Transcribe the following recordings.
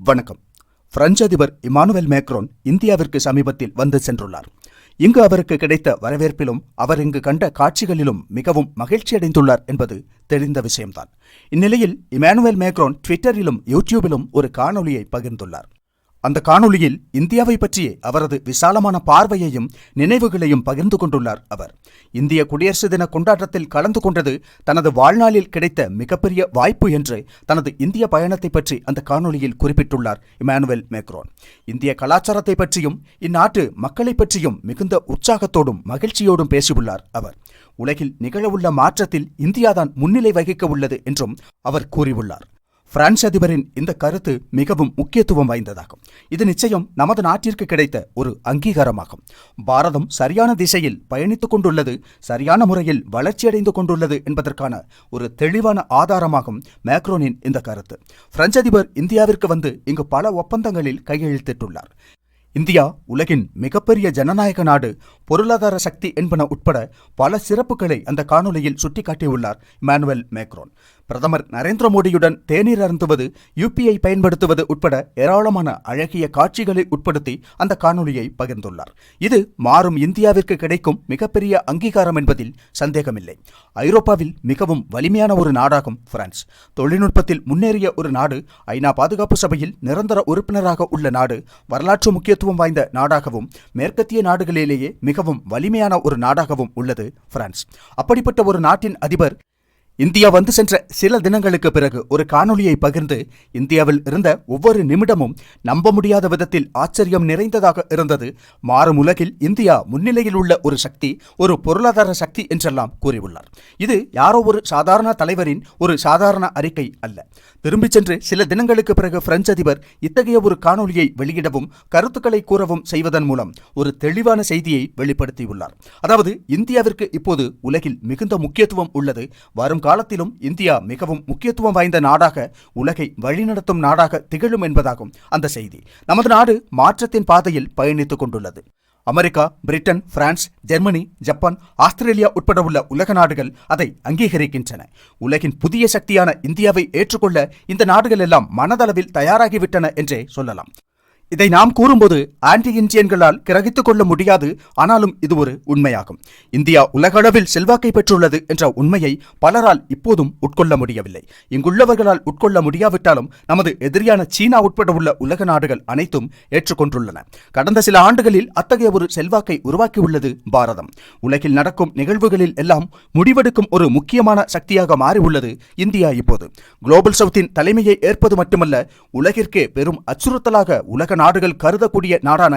வணக்கம். பிரெஞ்சு அதிபர் Emmanuel Macron இந்தியாவிற்கு சமீபத்தில் வந்து சென்றுள்ளார். இங்கு அவருக்கு கிடைத்த வரவேற்பிலும் அவர் இங்கு கண்ட காட்சிகளிலும் மிகவும் மகிழ்ச்சியடைந்துள்ளார் என்பது தெரிந்த விஷயம்தான். இந்நிலையில் இமானுவேல் மேக்ரோன் ட்விட்டரிலும் யூடியூபிலும் ஒரு காணொலியை பகிர்ந்துள்ளார். அந்த காணொளியில் இந்தியாவை பற்றிய அவரது விசாலமான பார்வையையும் நினைவுகளையும் பகிர்ந்து கொண்டுள்ளார் அவர். இந்திய குடியரசு தின கொண்டாட்டத்தில் கலந்து கொண்டது தனது வாழ்நாளில் கிடைத்த மிகப்பெரிய வாய்ப்பு என்று தனது இந்திய பயணத்தை பற்றி அந்த காணொளியில் குறிப்பிட்டுள்ளார் இமானுவேல் மேக்ரோன். இந்திய கலாச்சாரத்தை பற்றியும் இந்நாட்டு மக்களை பற்றியும் மிகுந்த உற்சாகத்தோடும் மகிழ்ச்சியோடும் பேசியுள்ளார் அவர். உலகில் நிகழவுள்ள மாற்றத்தில் இந்தியாதான் முன்னிலை வகிக்க உள்ளது என்றும் அவர் கூறியுள்ளார். பிரான்ஸ் அதிபரின் இந்த கருத்து மிகவும் முக்கியத்துவம் வாய்ந்ததாகும். இது நிச்சயம் நமது நாட்டிற்கு கிடைத்த ஒரு அங்கீகாரமாகும். பாரதம் சரியான திசையில் பயணித்துக் கொண்டுள்ளது சரியான முறையில் வளர்ச்சியடைந்து கொண்டுள்ளது என்பதற்கான ஒரு தெளிவான ஆதாரமாகும் மேக்ரோனின் இந்த கருத்து. பிரெஞ்சு அதிபர் இந்தியாவிற்கு வந்து இங்கு பல ஒப்பந்தங்களில் கையெழுத்திட்டுள்ளார். இந்தியா உலகின் மிகப்பெரிய ஜனநாயக நாடு பொருளாதார சக்தி என்பன உட்பட பல சிறப்புகளை அந்த காணொலியில் சுட்டிக்காட்டியுள்ளார் மானுவல் மேக்ரோன். பிரதமர் நரேந்திர மோடியுடன் தேநீர் அருந்துவது யுபிஐ பயன்படுத்துவது உட்பட ஏராளமான அழகிய காட்சிகளை உட்படுத்தி அந்த காணொலியை பகிர்ந்துள்ளார். இது மாறும் இந்தியாவிற்கு கிடைக்கும் மிகப்பெரிய அங்கீகாரம் என்பதில் சந்தேகமில்லை. ஐரோப்பாவில் மிகவும் வலிமையான ஒரு நாடாகும் பிரான்ஸ். தொழில்நுட்பத்தில் முன்னேறிய ஒரு நாடு ஐநா பாதுகாப்பு சபையில் நிரந்தர உறுப்பினராக உள்ள நாடு வரலாற்று முக்கியத்துவம் வாய்ந்த நாடாகவும் மேற்கத்திய நாடுகளிலேயே மிகவும் வலிமையான ஒரு நாடாகவும் உள்ளது பிரான்ஸ். அப்படிப்பட்ட ஒரு நாட்டின் அதிபர் இந்தியா வந்து சென்ற சில தினங்களுக்கு பிறகு ஒரு காணொலியை பகிர்ந்து இந்தியாவில் இருந்த ஒவ்வொரு நிமிடமும் நம்ப முடியாத விதத்தில் ஆச்சரியம் நிறைந்ததாக இருந்தது. மாறும் உலகில் இந்தியா முன்னிலையில் உள்ள ஒரு சக்தி ஒரு பொருளாதார சக்தி என்றெல்லாம் கூறியுள்ளார். இது யாரோ ஒரு சாதாரண தலைவரின் ஒரு சாதாரண அறிக்கை அல்ல. திரும்பிச் சென்று சில தினங்களுக்கு பிறகு பிரெஞ்சு அதிபர் இத்தகைய ஒரு காணொளியை வெளியிடவும் கருத்துக்களை கூறவும் செய்வதன் மூலம் ஒரு தெளிவான செய்தியை வெளிப்படுத்தியுள்ளார். அதாவது இந்தியாவிற்கு இப்போது உலகில் மிகுந்த முக்கியத்துவம் உள்ளது. வரும் காலத்திலும் இந்தியா மிகவும் முக்கியத்துவம் வாய்ந்த நாடாக உலகை வழிநடத்தும் நாடாக திகழும் என்பதாகும் அந்த செய்தி. நமது நாடு மாற்றத்தின் பாதையில் பயணித்துக் கொண்டுள்ளது. America Britain France Germany Japan Australia உட்பட உள்ள உலக நாடுகள் அதை அங்கீகரிக்கின்றன. உலகின் புதிய சக்தியான இந்தியாவை ஏற்றுக்கொள்ள இந்த நாடுகள் எல்லாம் மனதளவில் தயாராகிவிட்டன என்றே சொல்லலாம். இதை நாம் கூறும்போது ஆன்டி இந்தியன்களால் கிரகித்துக் கொள்ள முடியாது. ஆனாலும் இது ஒரு உண்மையாகும். இந்தியா உலகளவில் செல்வாக்கை பெற்றுள்ளது என்ற உண்மையை பலரால் இப்போதும் உட்கொள்ள முடியவில்லை. இங்குள்ளவர்களால் உட்கொள்ள முடியாவிட்டாலும் நமது எதிரியான சீனா உட்பட உள்ள உலக நாடுகள் அனைத்தும் ஏற்றுக்கொண்டுள்ளன. கடந்த சில ஆண்டுகளில் அத்தகைய ஒரு செல்வாக்கை உருவாக்கியுள்ளது பாரதம். உலகில் நடக்கும் நிகழ்வுகளில் எல்லாம் முடிவெடுக்கும் ஒரு முக்கியமான சக்தியாக மாறியுள்ளது இந்தியா இப்போது. குளோபல் சவுத்தின் தலைமையை ஏற்பது மட்டுமல்ல உலகிற்கே பெரும் அச்சுறுத்தலாக உலக நாடுகள் கருதக்கூடிய நாடான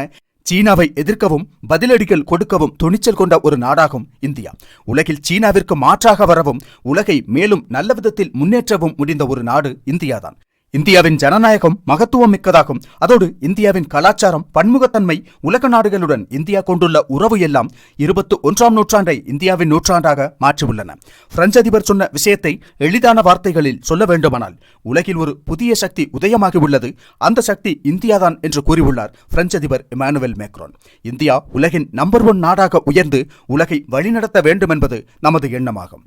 சீனாவை எதிர்க்கவும் பதிலடிகள் கொடுக்கவும் துணிச்சல் கொண்ட ஒரு நாடாகும் இந்தியா. உலகில் சீனாவிற்கு மாற்றாக வரவும் உலகை மேலும் நல்ல விதத்தில் முன்னேற்றவும் முடிந்த ஒரு நாடு இந்தியாதான். இந்தியாவின் ஜனநாயகம் மகத்துவம் மிக்கதாகும். அதோடு இந்தியாவின் கலாச்சாரம் பன்முகத்தன்மை உலக நாடுகளுடன் இந்தியா கொண்டுள்ள உறவு எல்லாம் இருபத்தி ஒன்றாம் நூற்றாண்டை இந்தியாவின் நூற்றாண்டாக மாற்றியுள்ளன. பிரெஞ்சு அதிபர் சொன்ன விஷயத்தை எளிதான வார்த்தைகளில் சொல்ல வேண்டுமானால் உலகில் ஒரு புதிய சக்தி உதயமாகி உள்ளது அந்த சக்தி இந்தியாதான் என்று கூறியுள்ளார் பிரெஞ்சு அதிபர் இமானுவேல் மேக்ரோன். இந்தியா உலகின் நம்பர் ஒன் நாடாக உயர்ந்து உலகை வழிநடத்த வேண்டும் என்பது நமது எண்ணமாகும்.